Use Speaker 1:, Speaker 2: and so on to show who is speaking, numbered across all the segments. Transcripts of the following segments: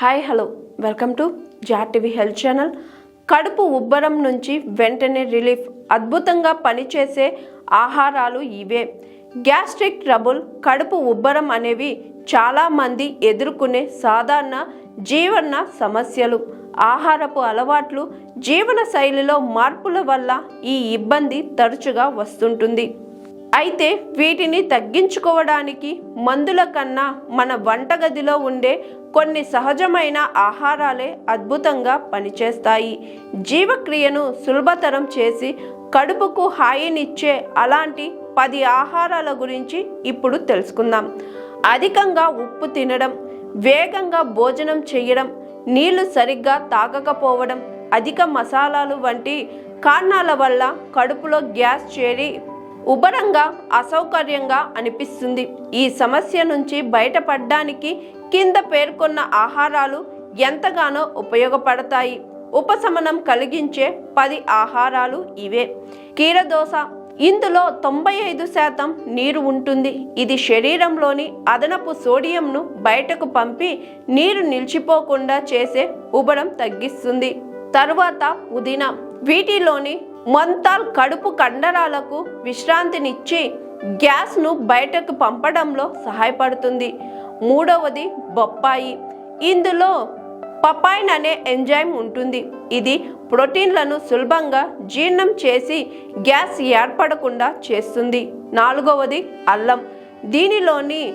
Speaker 1: Hi hello. Welcome to జార్ health channel. కడుపు ఉబ్బరం నుంచి వెంటనే రిలీఫ్ అద్భుతంగా పనిచేసే ఆహారాలు ఇవే. గ్యాస్ట్రిక్ ట్రబుల్ కడుపు ఉబ్బరం అనేవి చాలామంది ఎదుర్కొనే సాధారణ జీవన సమస్యలు. ఆహారపు అలవాట్లు జీవన శైలిలో మార్పుల వల్ల ఈ ఇబ్బంది తరచుగా వస్తుంటుంది. అయితే వీటిని తగ్గించుకోవడానికి మందుల కన్నా మన వంటగదిలో ఉండే కొన్ని సహజమైన ఆహారాలే అద్భుతంగా పనిచేస్తాయి. జీవక్రియను సులభతరం చేసి కడుపుకు హాయినిచ్చే అలాంటి పది ఆహారాల గురించి ఇప్పుడు తెలుసుకుందాం. అధికంగా ఉప్పు తినడం వేగంగా భోజనం చేయడం నీళ్ళు సరిగ్గా తాగకపోవడం అధిక మసాలాలు వంటి కారణాల వల్ల కడుపులో గ్యాస్ చేరి ఉబరంగా అసౌకర్యంగా అనిపిస్తుంది. ఈ సమస్య నుంచి బయటపడడానికి కింద పేర్కొన్న ఆహారాలు ఎంతగానో ఉపయోగపడతాయి. ఉపశమనం కలిగించే పది ఆహారాలు ఇవే. కీరదోస ఇందులో తొంభై ఐదు శాతం నీరు ఉంటుంది. ఇది శరీరంలోని అదనపు సోడియంను బయటకు పంపి నీరు నిలిచిపోకుండా చేసే ఉబరం తగ్గిస్తుంది. తరువాత పుదీనా. వీటిలోని మంతాల్ కడుపు కండరాలకు విశ్రాంతినిచ్చి గ్యాస్ను బయటకు పంపడంలో సహాయపడుతుంది. మూడవది బొప్పాయి. ఇందులో పపాయిన్ అనే ఎంజైమ్ ఉంటుంది. ఇది ప్రోటీన్లను సులభంగా జీర్ణం చేసి గ్యాస్ ఏర్పడకుండా చేస్తుంది. నాలుగవది అల్లం. దీనిలోని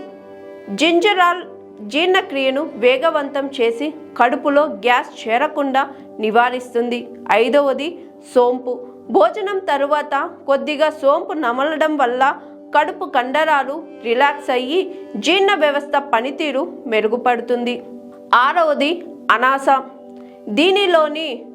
Speaker 1: జింజరాల్ జీర్ణక్రియను వేగవంతం చేసి కడుపులో గ్యాస్ చేరకుండా నివారిస్తుంది. ఐదవది సోంపు. భోజనం తరువాత కొద్దిగా సోంపు నమలడం వల్ల కడుపు కండరాలు రిలాక్స్ అయ్యి జీర్ణ వ్యవస్థ పనితీరు మెరుగుపడుతుంది. ఆరవది అనాస. దీనిలోని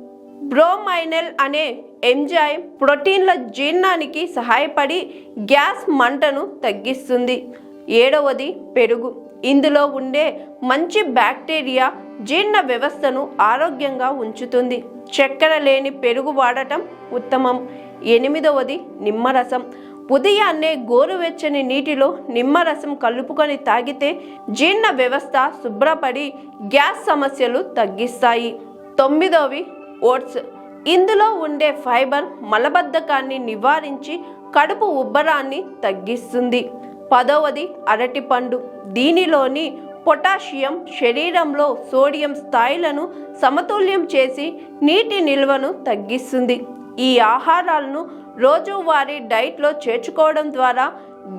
Speaker 1: బ్రోమైనల్ అనే ఎంజైమ్ ప్రోటీన్ల జీర్ణానికి సహాయపడి గ్యాస్ మంటను తగ్గిస్తుంది. ఏడవది పెరుగు. ఇందులో ఉండే మంచి బ్యాక్టీరియా జీర్ణ వ్యవస్థను ఆరోగ్యంగా ఉంచుతుంది. చక్కెర లేని పెరుగు వాడటం ఉత్తమం. ఎనిమిదవది నిమ్మరసం. ఉదయాన్నే గోరువెచ్చని నీటిలో నిమ్మరసం కలుపుకొని తాగితే జీర్ణ వ్యవస్థ శుభ్రపడి గ్యాస్ సమస్యలు తగ్గిస్తాయి. తొమ్మిదవది ఓట్స్. ఇందులో ఉండే ఫైబర్ మలబద్ధకాన్ని నివారించి కడుపు ఉబ్బరాన్ని తగ్గిస్తుంది. పదవది అరటిపండు. దీనిలోని పొటాషియం శరీరంలో సోడియం స్థాయిలను సమతుల్యం చేసి నీటి నిల్వను తగ్గిస్తుంది. ఈ ఆహారాలను రోజువారీ డైట్లో చేర్చుకోవడం ద్వారా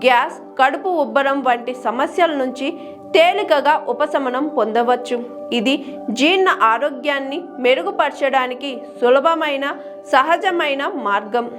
Speaker 1: గ్యాస్ కడుపు ఉబ్బరం వంటి సమస్యల నుంచి తేలికగా ఉపశమనం పొందవచ్చు. ఇది జీర్ణ ఆరోగ్యాన్ని మెరుగుపరచడానికి సులభమైన సహజమైన మార్గం.